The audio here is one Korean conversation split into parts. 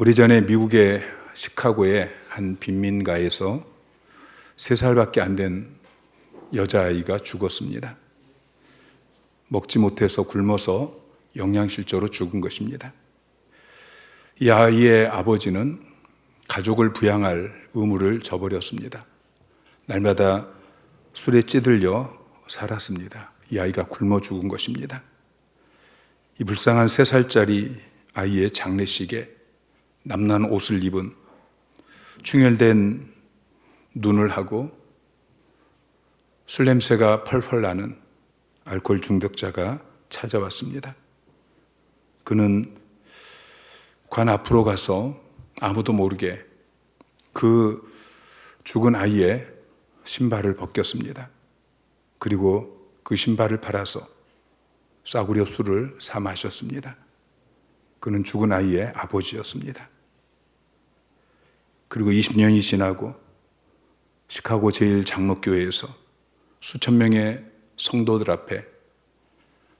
오래전에 미국의 시카고의 한 빈민가에서 세 살밖에 안 된 여자아이가 죽었습니다. 먹지 못해서 굶어서 영양실조로 죽은 것입니다. 이 아이의 아버지는 가족을 부양할 의무를 저버렸습니다. 날마다 술에 찌들려 살았습니다. 이 아이가 굶어 죽은 것입니다. 이 불쌍한 세 살짜리 아이의 장례식에 남난 옷을 입은 충혈된 눈을 하고 술 냄새가 펄펄 나는 알코올 중독자가 찾아왔습니다. 그는 관 앞으로 가서 아무도 모르게 그 죽은 아이의 신발을 벗겼습니다. 그리고 그 신발을 팔아서 싸구려 술을 사 마셨습니다. 그는 죽은 아이의 아버지였습니다. 그리고 20년이 지나고 시카고 제1장로교회에서 수천 명의 성도들 앞에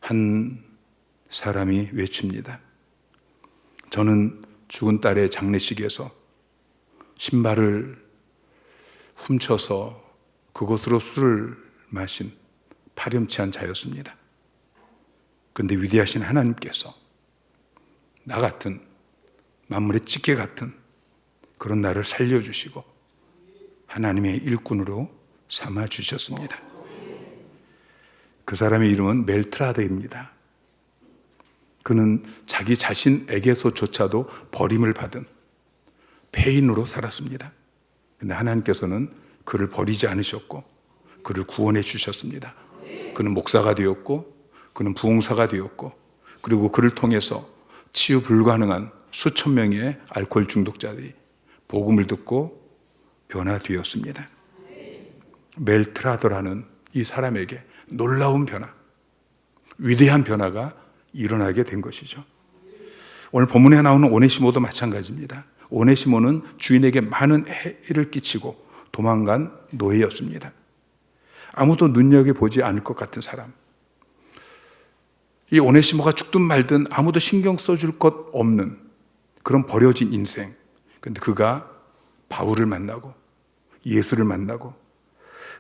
한 사람이 외칩니다. 저는 죽은 딸의 장례식에서 신발을 훔쳐서 그것으로 술을 마신 파렴치한 자였습니다. 그런데 위대하신 하나님께서 나 같은 만물의 찌개 같은 그런 나를 살려주시고 하나님의 일꾼으로 삼아 주셨습니다. 그 사람의 이름은 멜트라드입니다. 그는 자기 자신에게서조차도 버림을 받은 폐인으로 살았습니다. 근데 하나님께서는 그를 버리지 않으셨고 그를 구원해 주셨습니다. 그는 목사가 되었고 그는 부흥사가 되었고 그리고 그를 통해서 치유 불가능한 수천 명의 알코올 중독자들이 복음을 듣고 변화되었습니다. 멜트라더라는 이 사람에게 놀라운 변화, 위대한 변화가 일어나게 된 것이죠. 오늘 본문에 나오는 오네시모도 마찬가지입니다. 오네시모는 주인에게 많은 해를 끼치고 도망간 노예였습니다. 아무도 눈여겨보지 않을 것 같은 사람. 이 오네시모가 죽든 말든 아무도 신경 써줄 것 없는 그런 버려진 인생. 근데 그가 바울을 만나고 예수를 만나고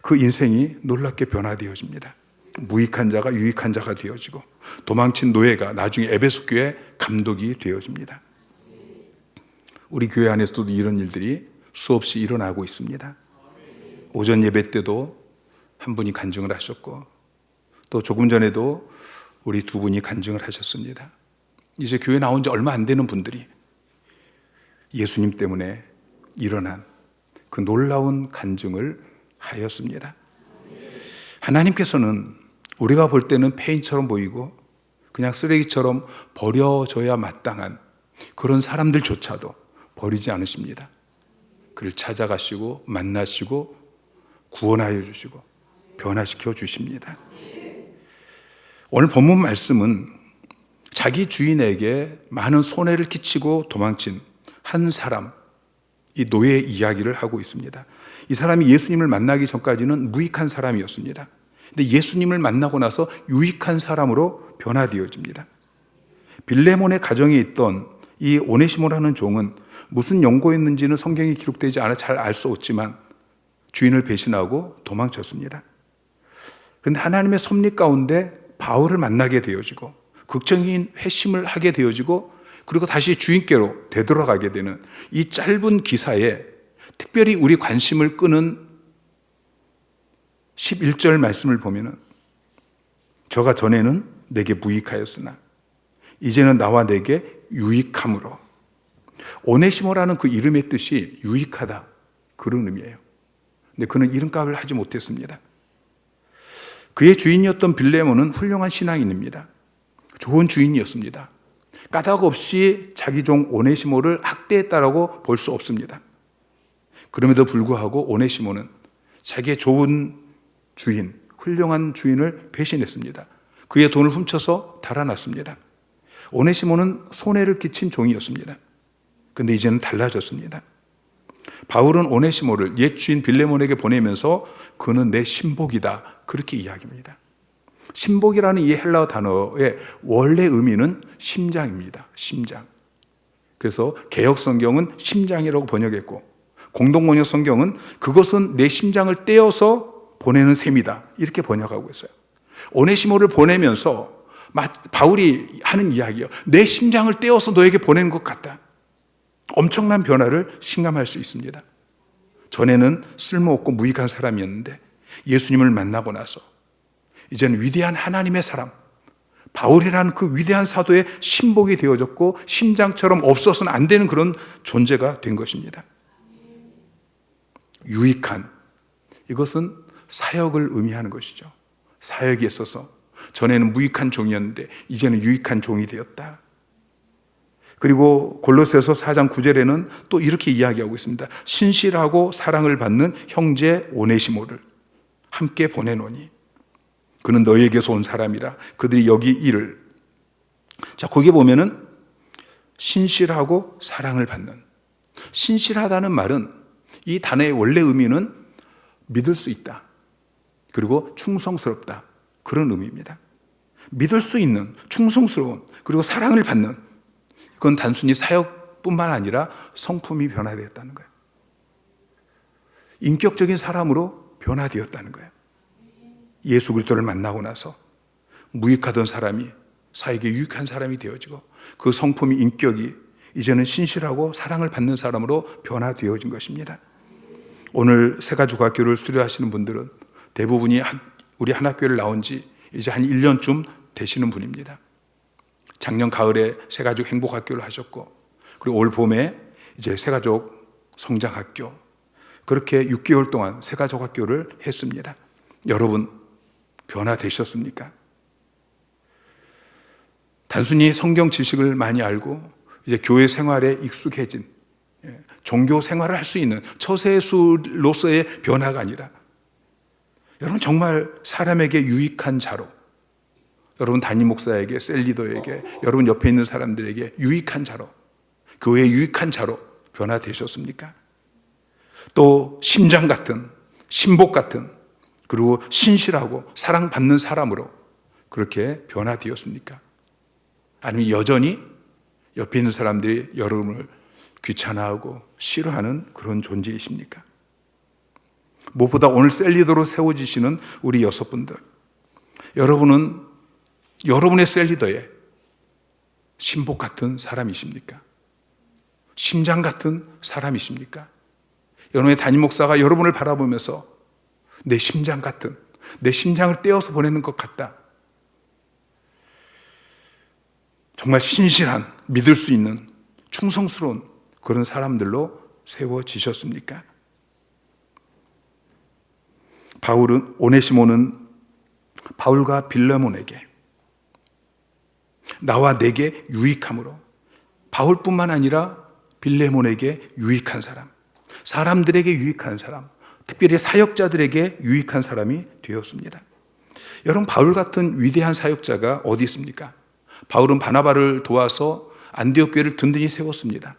그 인생이 놀랍게 변화되어집니다. 무익한 자가 유익한 자가 되어지고 도망친 노예가 나중에 에베소 교회 감독이 되어집니다. 우리 교회 안에서도 이런 일들이 수없이 일어나고 있습니다. 오전 예배 때도 한 분이 간증을 하셨고 또 조금 전에도 우리 두 분이 간증을 하셨습니다. 이제 교회 나온 지 얼마 안 되는 분들이 예수님 때문에 일어난 그 놀라운 간증을 하였습니다. 하나님께서는 우리가 볼 때는 폐인처럼 보이고 그냥 쓰레기처럼 버려져야 마땅한 그런 사람들조차도 버리지 않으십니다. 그를 찾아가시고 만나시고 구원하여 주시고 변화시켜 주십니다. 오늘 본문 말씀은 자기 주인에게 많은 손해를 끼치고 도망친 한 사람, 이 노예 이야기를 하고 있습니다. 이 사람이 예수님을 만나기 전까지는 무익한 사람이었습니다. 근데 예수님을 만나고 나서 유익한 사람으로 변화되어집니다. 빌레몬의 가정에 있던 이 오네시모라는 종은 무슨 연고였는지는 성경에 기록되지 않아 잘 알 수 없지만 주인을 배신하고 도망쳤습니다. 그런데 하나님의 섭리 가운데 바울을 만나게 되어지고 극적인 회심을 하게 되어지고 그리고 다시 주인께로 되돌아가게 되는 이 짧은 기사에 특별히 우리 관심을 끄는 11절 말씀을 보면은 저가 전에는 내게 무익하였으나 이제는 나와 내게 유익함으로 오네시모라는 그 이름의 뜻이 유익하다 그런 의미예요. 근데 그는 이름값을 하지 못했습니다. 그의 주인이었던 빌레몬은 훌륭한 신앙인입니다. 좋은 주인이었습니다. 까닭 없이 자기 종 오네시모를 학대했다라고 볼 수 없습니다. 그럼에도 불구하고 오네시모는 자기의 좋은 주인, 훌륭한 주인을 배신했습니다. 그의 돈을 훔쳐서 달아났습니다. 오네시모는 손해를 끼친 종이었습니다. 근데 이제는 달라졌습니다. 바울은 오네시모를 옛 주인 빌레몬에게 보내면서 그는 내 신복이다. 그렇게 이야기합니다. 신복이라는 이 헬라어 단어의 원래 의미는 심장입니다. 심장. 그래서 개혁 성경은 심장이라고 번역했고 공동 번역 성경은 그것은 내 심장을 떼어서 보내는 셈이다. 이렇게 번역하고 있어요. 오네시모를 보내면서 마- 바울이 하는 이야기예요. 내 심장을 떼어서 너에게 보내는 것 같다. 엄청난 변화를 실감할 수 있습니다. 전에는 쓸모없고 무익한 사람이었는데 예수님을 만나고 나서 이제는 위대한 하나님의 사람, 바울이라는 그 위대한 사도의 신복이 되어졌고 심장처럼 없어서는 안 되는 그런 존재가 된 것입니다. 유익한 이것은 사역을 의미하는 것이죠. 사역에 있어서 전에는 무익한 종이었는데 이제는 유익한 종이 되었다. 그리고 골로새서 4장 9절에는 또 이렇게 이야기하고 있습니다. 신실하고 사랑을 받는 형제 오네시모를 함께 보내노니 그는 너희에게서 온 사람이라 그들이 여기 일을 자 거기 보면은 신실하고 사랑을 받는 신실하다는 말은 이 단어의 원래 의미는 믿을 수 있다. 그리고 충성스럽다. 그런 의미입니다. 믿을 수 있는 충성스러운 그리고 사랑을 받는 그건 단순히 사역뿐만 아니라 성품이 변화되었다는 거예요. 인격적인 사람으로 변화되었다는 거예요. 예수 그리스도를 만나고 나서 무익하던 사람이 사에게 유익한 사람이 되어지고 그 성품이 인격이 이제는 신실하고 사랑을 받는 사람으로 변화되어진 것입니다. 오늘 세가족학교를 수료하시는 분들은 대부분이 학- 우리 한학교를 나온 지 이제 한 1년쯤 되시는 분입니다. 작년 가을에 세가족 행복학교를 하셨고 그리고 올 봄에 이제 세가족 성장학교 그렇게 6개월 동안 세가족 학교를 했습니다. 여러분 변화되셨습니까? 단순히 성경 지식을 많이 알고 이제 교회 생활에 익숙해진 예, 종교 생활을 할 수 있는 처세수로서의 변화가 아니라 여러분 정말 사람에게 유익한 자로 여러분 담임 목사에게 셀리더에게 여러분 옆에 있는 사람들에게 유익한 자로 교회 유익한 자로 변화되셨습니까? 또 심장 같은 신복 같은 그리고 신실하고 사랑받는 사람으로 그렇게 변화되었습니까? 아니면 여전히 옆에 있는 사람들이 여러분을 귀찮아하고 싫어하는 그런 존재이십니까? 무엇보다 오늘 셀리더로 세워지시는 우리 여섯 분들. 여러분은 여러분의 셀리더에 신복 같은 사람이십니까? 심장 같은 사람이십니까? 여러분의 담임 목사가 여러분을 바라보면서 내 심장 같은, 내 심장을 떼어서 보내는 것 같다. 정말 신실한, 믿을 수 있는, 충성스러운 그런 사람들로 세워지셨습니까? 바울은, 오네시모는 바울과 빌레몬에게 나와 내게 유익함으로 바울뿐만 아니라 빌레몬에게 유익한 사람, 사람들에게 유익한 사람, 특별히 사역자들에게 유익한 사람이 되었습니다. 여러분 바울 같은 위대한 사역자가 어디 있습니까? 바울은 바나바를 도와서 안디옥 교회를 든든히 세웠습니다.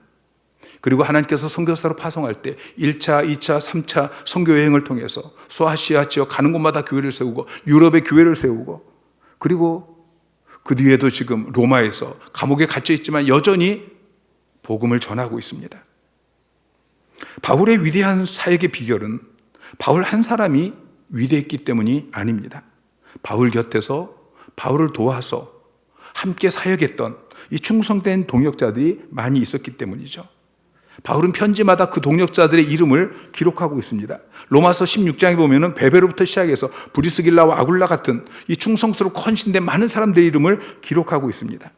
그리고 하나님께서 선교사로 파송할 때 1차, 2차, 3차 선교 여행을 통해서 소아시아 지역 가는 곳마다 교회를 세우고 유럽에 교회를 세우고 그리고 그 뒤에도 지금 로마에서 감옥에 갇혀 있지만 여전히 복음을 전하고 있습니다. 바울의 위대한 사역의 비결은 바울 한 사람이 위대했기 때문이 아닙니다. 바울 곁에서 바울을 도와서 함께 사역했던 이 충성된 동역자들이 많이 있었기 때문이죠. 바울은 편지마다 그 동역자들의 이름을 기록하고 있습니다. 로마서 16장에 보면은 베베로부터 시작해서 브리스길라와 아굴라 같은 이 충성스럽고 헌신된 많은 사람들의 이름을 기록하고 있습니다.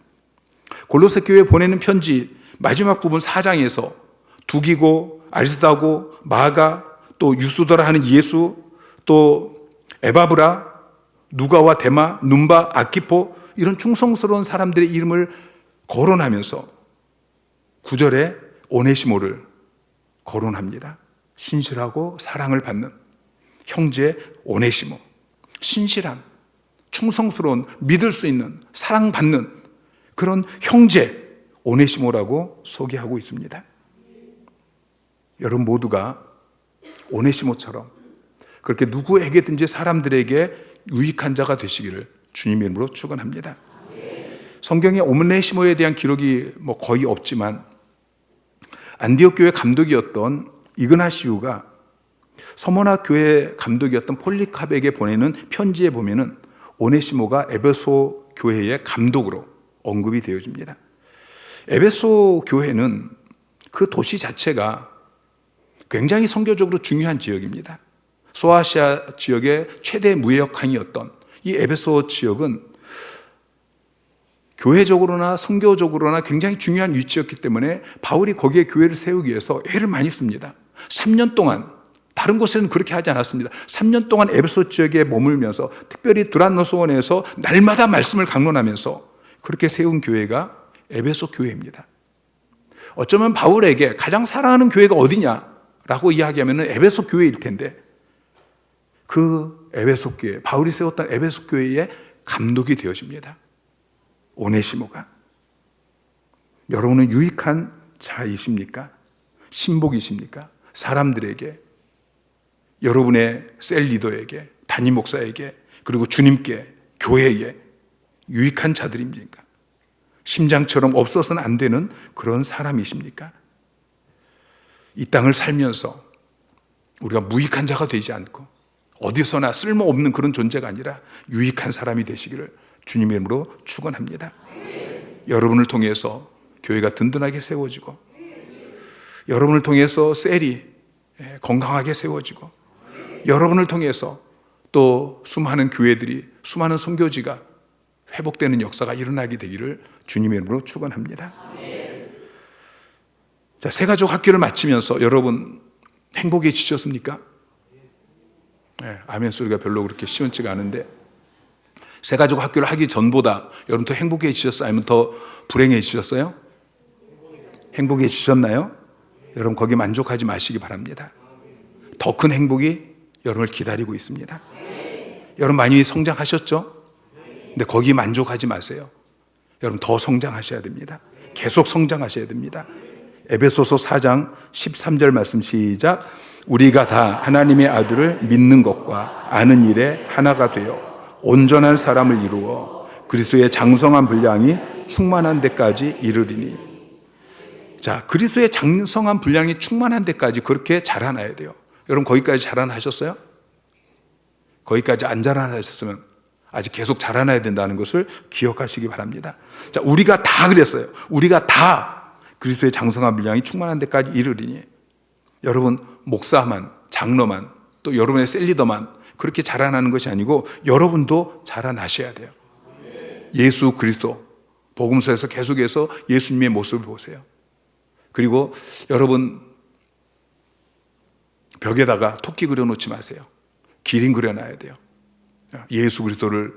골로새 교회에 보내는 편지 마지막 부분 4장에서 두기고 아리스다고 마가 또 유수더라 하는 예수 또 에바브라 누가와 데마 눈바 아키포 이런 충성스러운 사람들의 이름을 거론하면서 9절에 오네시모를 거론합니다. 신실하고 사랑을 받는 형제 오네시모. 신실한, 충성스러운, 믿을 수 있는, 사랑받는 그런 형제 오네시모라고 소개하고 있습니다. 여러분 모두가 오네시모처럼 그렇게 누구에게든지 사람들에게 유익한 자가 되시기를 주님 이름으로 축원합니다. 성경에 오네시모에 대한 기록이 뭐 거의 없지만 안디옥 교회 감독이었던 이그나시우가 서머나 교회 감독이었던 폴리캅에게 보내는 편지에 보면은 오네시모가 에베소 교회의 감독으로 언급이 되어집니다. 에베소 교회는 그 도시 자체가 굉장히 성교적으로 중요한 지역입니다. 소아시아 지역의 최대 무역항이었던 이 에베소 지역은 교회적으로나 성교적으로나 굉장히 중요한 위치였기 때문에 바울이 거기에 교회를 세우기 위해서 애를 많이 씁니다. 3년 동안 다른 곳에는 그렇게 하지 않았습니다. 3년 동안 에베소 지역에 머물면서 특별히 두란노 소원에서 날마다 말씀을 강론하면서 그렇게 세운 교회가 에베소 교회입니다. 어쩌면 바울에게 가장 사랑하는 교회가 어디냐 라고 이야기하면 에베소 교회일 텐데 그 에베소 교회, 바울이 세웠던 에베소 교회의 감독이 되어집니다. 오네시모가. 여러분은 유익한 자이십니까? 신복이십니까? 사람들에게, 여러분의 셀 리더에게, 담임 목사에게, 그리고 주님께, 교회에 유익한 자들입니까? 심장처럼 없어서는 안 되는 그런 사람이십니까? 이 땅을 살면서 우리가 무익한 자가 되지 않고 어디서나 쓸모없는 그런 존재가 아니라 유익한 사람이 되시기를 주님의 이름으로 축원합니다. 여러분을 통해서 교회가 든든하게 세워지고 여러분을 통해서 셀이 예, 건강하게 세워지고 여러분을 통해서 또 수많은 교회들이 수많은 선교지가 회복되는 역사가 일어나게 되기를 주님의 이름으로 축원합니다. 자, 새 가족 학교를 마치면서 여러분 행복해지셨습니까? 네, 아멘 소리가 별로 그렇게 시원치가 않은데 새 가족 학교를 하기 전보다 여러분 더 행복해지셨어요? 아니면 더 불행해지셨어요? 행복해지셨나요? 여러분 거기 만족하지 마시기 바랍니다. 더 큰 행복이 여러분을 기다리고 있습니다. 여러분 많이 성장하셨죠? 근데 거기 만족하지 마세요. 여러분 더 성장하셔야 됩니다. 계속 성장하셔야 됩니다. 에베소서 4장 13절 말씀 시작. 우리가 다 하나님의 아들을 믿는 것과 아는 일에 하나가 되어 온전한 사람을 이루어 그리스도의 장성한 분량이 충만한 데까지 이르리니. 자, 그리스도의 장성한 분량이 충만한 데까지 그렇게 자라나야 돼요. 여러분 거기까지 자라나셨어요? 거기까지 안 자라나셨으면 아직 계속 자라나야 된다는 것을 기억하시기 바랍니다. 자, 우리가 다 그랬어요. 우리가 다 그리스도의 장성한 분량이 충만한 데까지 이르리니. 여러분 목사만, 장로만, 또 여러분의 셀리더만 그렇게 자라나는 것이 아니고 여러분도 자라나셔야 돼요. 예수 그리스도 복음서에서 계속해서 예수님의 모습을 보세요. 그리고 여러분 벽에다가 토끼 그려놓지 마세요. 기린 그려놔야 돼요. 예수 그리스도를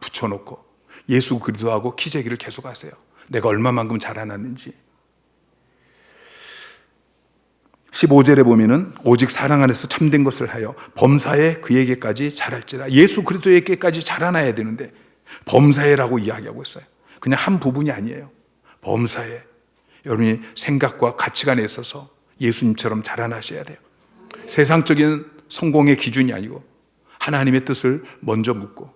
붙여놓고 예수 그리스도하고 키재기를 계속하세요. 내가 얼마만큼 자라났는지. 15절에 보면은 오직 사랑 안에서 참된 것을 하여 범사에 그에게까지 자랄지라. 예수 그리스도에게까지 자라나야 되는데 범사에라고 이야기하고 있어요. 그냥 한 부분이 아니에요. 범사에 여러분이 생각과 가치관에 있어서 예수님처럼 자라나셔야 돼요. 세상적인 성공의 기준이 아니고 하나님의 뜻을 먼저 묻고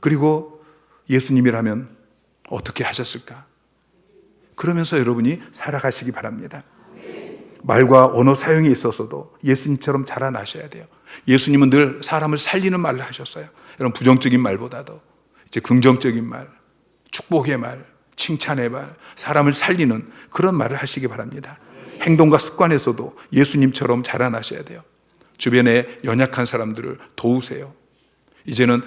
그리고 예수님이라면 어떻게 하셨을까? 그러면서 여러분이 살아가시기 바랍니다. 말과 언어 사용에 있어서도 예수님처럼 자라나셔야 돼요. 예수님은 늘 사람을 살리는 말을 하셨어요. 여러분 부정적인 말보다도 이제 긍정적인 말, 축복의 말, 칭찬의 말, 사람을 살리는 그런 말을 하시기 바랍니다. 행동과 습관에서도 예수님처럼 자라나셔야 돼요. 주변에 연약한 사람들을 도우세요. 이제는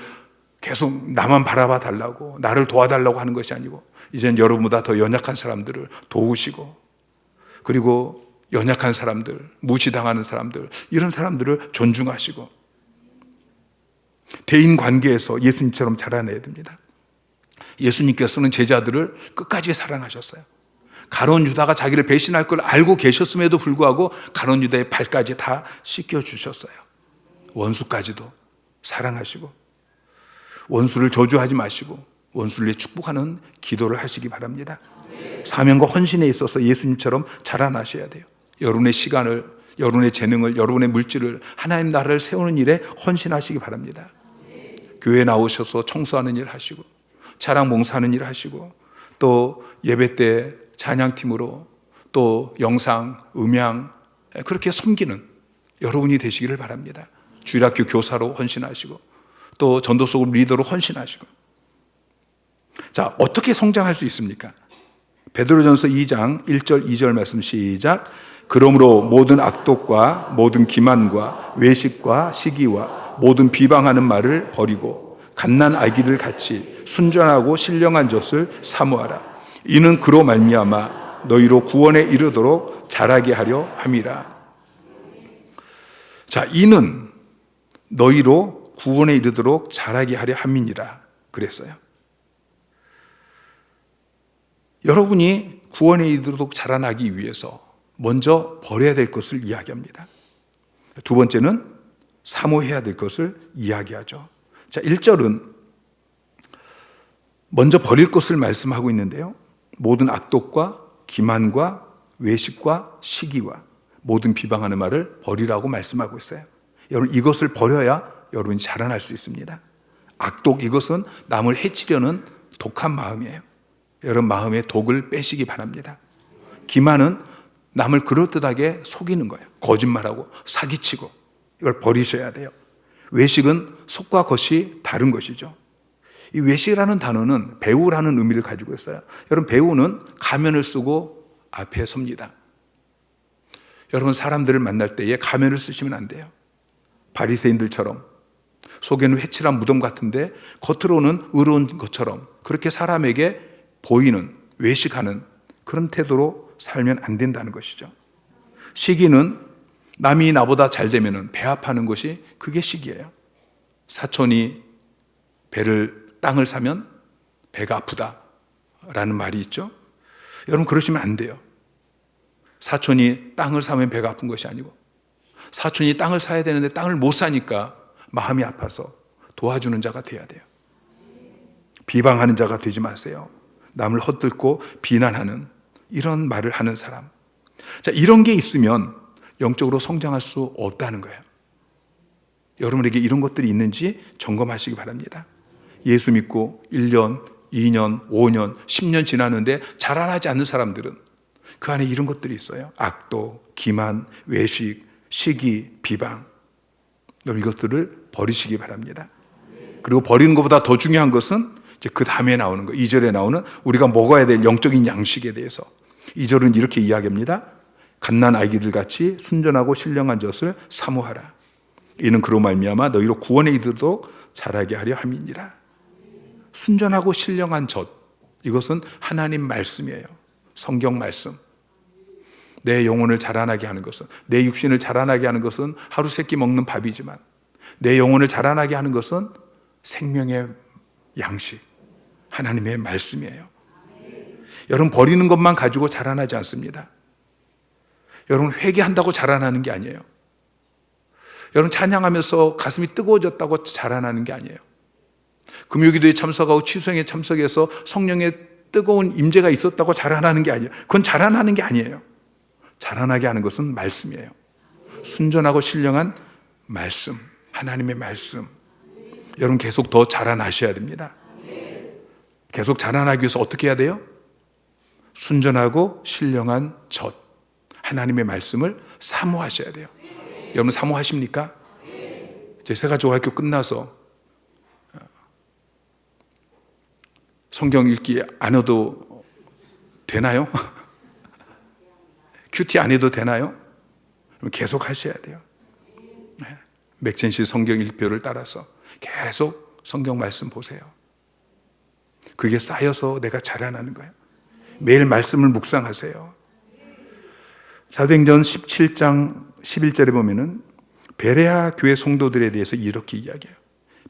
계속 나만 바라봐 달라고, 나를 도와달라고 하는 것이 아니고, 이제는 여러분보다 더 연약한 사람들을 도우시고, 그리고 연약한 사람들, 무시당하는 사람들, 이런 사람들을 존중하시고, 대인 관계에서 예수님처럼 자라내야 됩니다. 예수님께서는 제자들을 끝까지 사랑하셨어요. 가론 유다가 자기를 배신할 걸 알고 계셨음에도 불구하고 가론 유다의 발까지 다 씻겨 주셨어요. 원수까지도 사랑하시고 원수를 저주하지 마시고 원수를 축복하는 기도를 하시기 바랍니다. 사명과 헌신에 있어서 예수님처럼 자라나셔야 돼요. 여러분의 시간을, 여러분의 재능을, 여러분의 물질을 하나님 나라를 세우는 일에 헌신하시기 바랍니다. 교회 나오셔서 청소하는 일 하시고 차량 봉사하는 일 하시고 또 예배 때 찬양팀으로 또 영상, 음향 그렇게 섬기는 여러분이 되시기를 바랍니다. 주일학교 교사로 헌신하시고 또 전도속 리더로 헌신하시고 자 어떻게 성장할 수 있습니까? 베드로전서 2장 1절 2절 말씀 시작 그러므로 모든 악독과 모든 기만과 외식과 시기와 모든 비방하는 말을 버리고 갓난 아기들 같이 순전하고 신령한 젖을 사모하라. 이는 그로 말미암아 너희로 구원에 이르도록 자라게 하려 함이라. 자 이는 너희로 구원에 이르도록 자라게 하려 함이니라 그랬어요. 여러분이 구원에 이르도록 자라나기 위해서 먼저 버려야 될 것을 이야기합니다. 두 번째는 사모해야 될 것을 이야기하죠. 자, 1절은 먼저 버릴 것을 말씀하고 있는데요. 모든 악독과 기만과 외식과 시기와 모든 비방하는 말을 버리라고 말씀하고 있어요. 여러분 이것을 버려야 여러분이 자라날 수 있습니다. 악독 이것은 남을 해치려는 독한 마음이에요. 여러분 마음의 독을 빼시기 바랍니다. 기만은 남을 그럴듯하게 속이는 거예요. 거짓말하고 사기치고 이걸 버리셔야 돼요. 외식은 속과 겉이 다른 것이죠. 이 외식이라는 단어는 배우라는 의미를 가지고 있어요. 여러분 배우는 가면을 쓰고 앞에 섭니다. 여러분 사람들을 만날 때에 가면을 쓰시면 안 돼요. 바리새인들처럼 속에는 회칠한 무덤 같은데 겉으로는 의로운 것처럼 그렇게 사람에게 보이는 외식하는 그런 태도로 살면 안 된다는 것이죠. 시기는 남이 나보다 잘 되면은 배합하는 것이 그게 시기예요. 사촌이 배를 땅을 사면 배가 아프다라는 말이 있죠. 여러분 그러시면 안 돼요. 사촌이 땅을 사면 배가 아픈 것이 아니고 사촌이 땅을 사야 되는데 땅을 못 사니까 마음이 아파서 도와주는 자가 돼야 돼요. 비방하는 자가 되지 마세요. 남을 헛들고 비난하는 이런 말을 하는 사람. 자, 이런 게 있으면 영적으로 성장할 수 없다는 거예요. 여러분에게 이런 것들이 있는지 점검하시기 바랍니다. 예수 믿고 1년, 2년, 5년, 10년 지났는데 자라나지 않는 사람들은 그 안에 이런 것들이 있어요. 악도, 기만, 외식, 시기, 비방. 여러분 이것들을 버리시기 바랍니다. 그리고 버리는 것보다 더 중요한 것은 그 다음에 나오는 거, 2절에 나오는 우리가 먹어야 될 영적인 양식에 대해서 2절은 이렇게 이야기합니다. 갓난 아기들 같이 순전하고 신령한 젖을 사모하라. 이는 그로 말미암아 너희로 구원에 이르도록 자라게 하려 함이니라. 순전하고 신령한 젖. 이것은 하나님 말씀이에요. 성경 말씀. 내 영혼을 자라나게 하는 것은 내 육신을 자라나게 하는 것은 하루 세 끼 먹는 밥이지만 내 영혼을 자라나게 하는 것은 생명의 양식 하나님의 말씀이에요. 여러분 버리는 것만 가지고 자라나지 않습니다. 여러분 회개한다고 자라나는 게 아니에요. 여러분 찬양하면서 가슴이 뜨거워졌다고 자라나는 게 아니에요. 금요기도에 참석하고 취소에 참석해서 성령의 뜨거운 임재가 있었다고 자라나는 게 아니에요. 그건 자라나는 게 아니에요. 자라나게 하는 것은 말씀이에요. 순전하고 신령한 말씀, 하나님의 말씀. 여러분 계속 더 자라나셔야 됩니다. 계속 자라나기 위해서 어떻게 해야 돼요? 순전하고 신령한 젖 하나님의 말씀을 사모하셔야 돼요. 여러분 사모하십니까? 제 세가족학교 끝나서 어, 성경 읽기 안 해도 되나요? 큐티 안 해도 되나요? 계속 하셔야 돼요. 네. 맥첸시 성경 읽표를 따라서 계속 성경 말씀 보세요. 그게 쌓여서 내가 자라나는 거예요. 매일 말씀을 묵상하세요. 사도행전 17장 11절에 보면은 베레아 교회 성도들에 대해서 이렇게 이야기해요.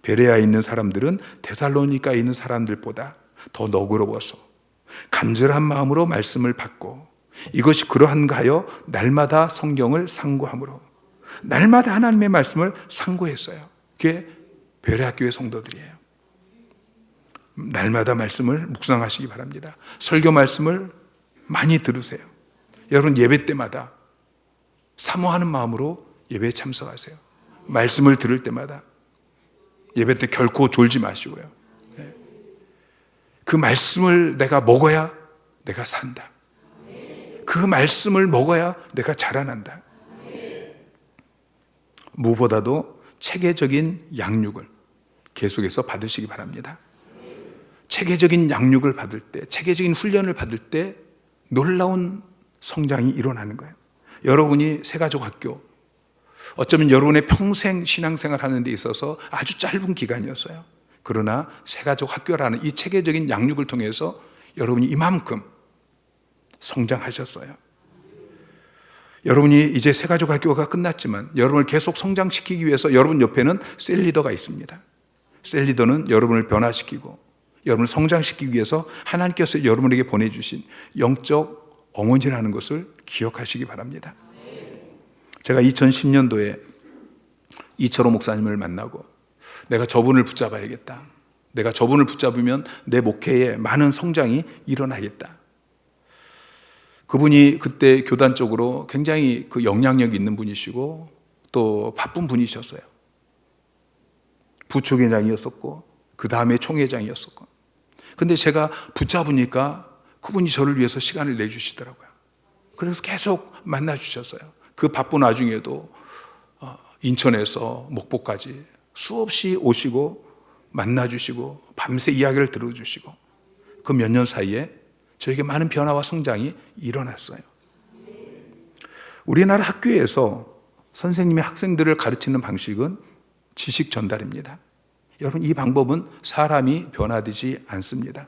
베레아에 있는 사람들은 데살로니카에 있는 사람들보다 더 너그러워서 간절한 마음으로 말씀을 받고 이것이 그러한가 하여 날마다 성경을 상고함으로 날마다 하나님의 말씀을 상고했어요. 그게 베레아 교회 성도들이에요. 날마다 말씀을 묵상하시기 바랍니다. 설교 말씀을 많이 들으세요. 여러분 예배 때마다 사모하는 마음으로 예배에 참석하세요. 말씀을 들을 때마다 예배 때 결코 졸지 마시고요. 네. 그 말씀을 내가 먹어야 내가 산다. 그 말씀을 먹어야 내가 자라난다. 무엇보다도 체계적인 양육을 계속해서 받으시기 바랍니다. 체계적인 양육을 받을 때, 체계적인 훈련을 받을 때 놀라운 성장이 일어나는 거예요. 여러분이 새가족 학교, 어쩌면 여러분의 평생 신앙생활 하는 데 있어서 아주 짧은 기간이었어요. 그러나 새가족 학교라는 이 체계적인 양육을 통해서 여러분이 이만큼 성장하셨어요. 여러분이 이제 새가족 학교가 끝났지만 여러분을 계속 성장시키기 위해서 여러분 옆에는 셀리더가 있습니다. 셀리더는 여러분을 변화시키고 여러분을 성장시키기 위해서 하나님께서 여러분에게 보내주신 영적 어머니라는 것을 기억하시기 바랍니다. 제가 2010년도에 이철호 목사님을 만나고 내가 저분을 붙잡아야겠다. 내가 저분을 붙잡으면 내 목회에 많은 성장이 일어나겠다. 그분이 그때 교단적으로 굉장히 그 영향력 있는 분이시고 또 바쁜 분이셨어요. 부총회장이었었고 그 다음에 총회장이었었고. 근데 제가 붙잡으니까 그분이 저를 위해서 시간을 내주시더라고요. 그래서 계속 만나 주셨어요. 그 바쁜 와중에도 어, 인천에서 목포까지 수없이 오시고 만나 주시고 밤새 이야기를 들어 주시고 그 몇 년 사이에 저에게 많은 변화와 성장이 일어났어요. 우리나라 학교에서 선생님이 학생들을 가르치는 방식은 지식 전달입니다. 여러분, 이 방법은 사람이 변화되지 않습니다.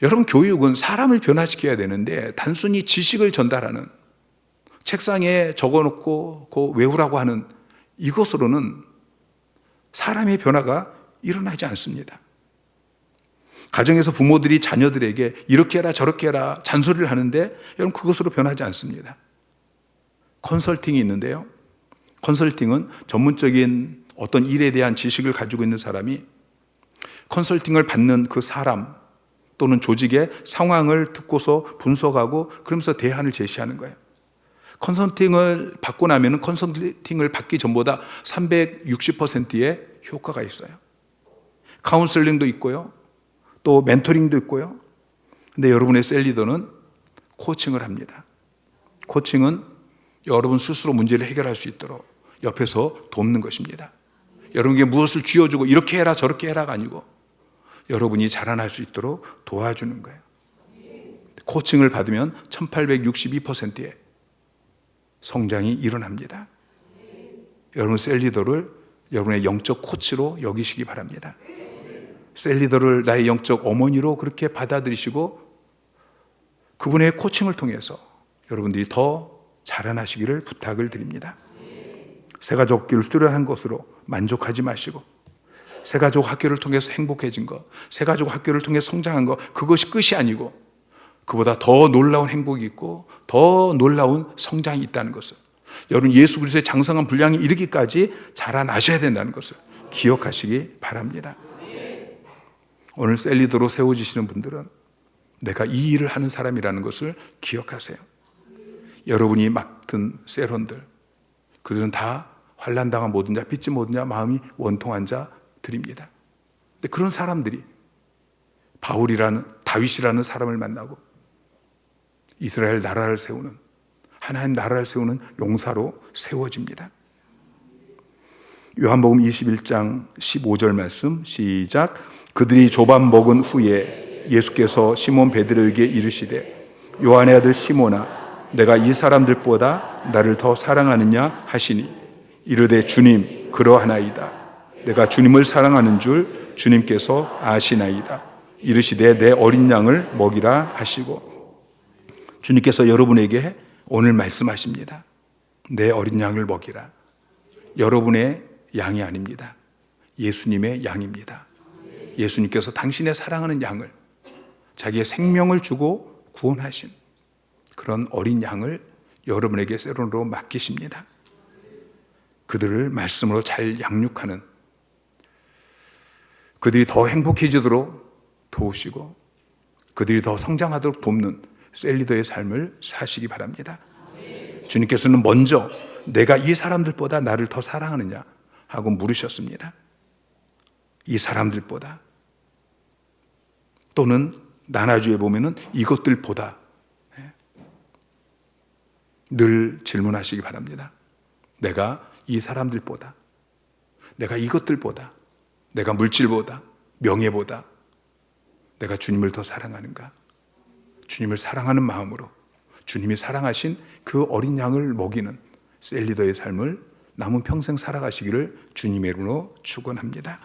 여러분, 교육은 사람을 변화시켜야 되는데 단순히 지식을 전달하는 책상에 적어 놓고 그 외우라고 하는 이것으로는 사람의 변화가 일어나지 않습니다. 가정에서 부모들이 자녀들에게 이렇게 해라 저렇게 해라 잔소리를 하는데 여러분 그것으로 변하지 않습니다. 컨설팅이 있는데요. 컨설팅은 전문적인 어떤 일에 대한 지식을 가지고 있는 사람이 컨설팅을 받는 그 사람 또는 조직의 상황을 듣고서 분석하고 그러면서 대안을 제시하는 거예요. 컨설팅을 받고 나면 컨설팅을 받기 전보다 360%의 효과가 있어요. 카운슬링도 있고요. 또 멘토링도 있고요. 근데 여러분의 셀리더는 코칭을 합니다. 코칭은 여러분 스스로 문제를 해결할 수 있도록 옆에서 돕는 것입니다. 여러분에게 무엇을 쥐어주고 이렇게 해라 저렇게 해라가 아니고 여러분이 자라날 수 있도록 도와주는 거예요. 코칭을 받으면 1862%의 성장이 일어납니다. 여러분 셀리더를 여러분의 영적 코치로 여기시기 바랍니다. 셀리더를 나의 영적 어머니로 그렇게 받아들이시고 그분의 코칭을 통해서 여러분들이 더 자라나시기를 부탁을 드립니다. 새가족 교를 수련한 것으로 만족하지 마시고 새가족 학교를 통해서 행복해진 것, 새가족 학교를 통해 성장한 것 그것이 끝이 아니고 그보다 더 놀라운 행복이 있고 더 놀라운 성장이 있다는 것을 여러분 예수 그리스도의 장성한 분량이 이르기까지 자라나셔야 된다는 것을 기억하시기 바랍니다. 오늘 셀리더로 세워지시는 분들은 내가 이 일을 하는 사람이라는 것을 기억하세요. 여러분이 맡은 세론들, 그들은 다 환란당한 모든 자, 빚지 모든 자, 마음이 원통한 자들입니다. 근데 그런 사람들이 바울이라는 다윗이라는 사람을 만나고 이스라엘 나라를 세우는 하나님 나라를 세우는 용사로 세워집니다. 요한복음 21장 15절 말씀 시작 그들이 조반 먹은 후에 예수께서 시몬 베드로에게 이르시되 요한의 아들 시몬아 내가 이 사람들보다 나를 더 사랑하느냐 하시니 이르되 주님 그러하나이다. 내가 주님을 사랑하는 줄 주님께서 아시나이다. 이르시되 내 어린 양을 먹이라 하시고. 주님께서 여러분에게 오늘 말씀하십니다. 내 어린 양을 먹이라. 여러분의 양이 아닙니다. 예수님의 양입니다. 예수님께서 당신의 사랑하는 양을 자기의 생명을 주고 구원하신 그런 어린 양을 여러분에게 세론으로 맡기십니다. 그들을 말씀으로 잘 양육하는 그들이 더 행복해지도록 도우시고 그들이 더 성장하도록 돕는 셀리더의 삶을 사시기 바랍니다. 주님께서는 먼저 내가 이 사람들보다 나를 더 사랑하느냐 하고 물으셨습니다. 이 사람들보다 또는 나나주에 보면은 이것들보다 늘 질문하시기 바랍니다. 내가 이 사람들보다, 내가 이것들보다, 내가 물질보다, 명예보다, 내가 주님을 더 사랑하는가? 주님을 사랑하는 마음으로 주님이 사랑하신 그 어린 양을 먹이는 셀리더의 삶을 남은 평생 살아가시기를 주님의 이름으로 축원합니다.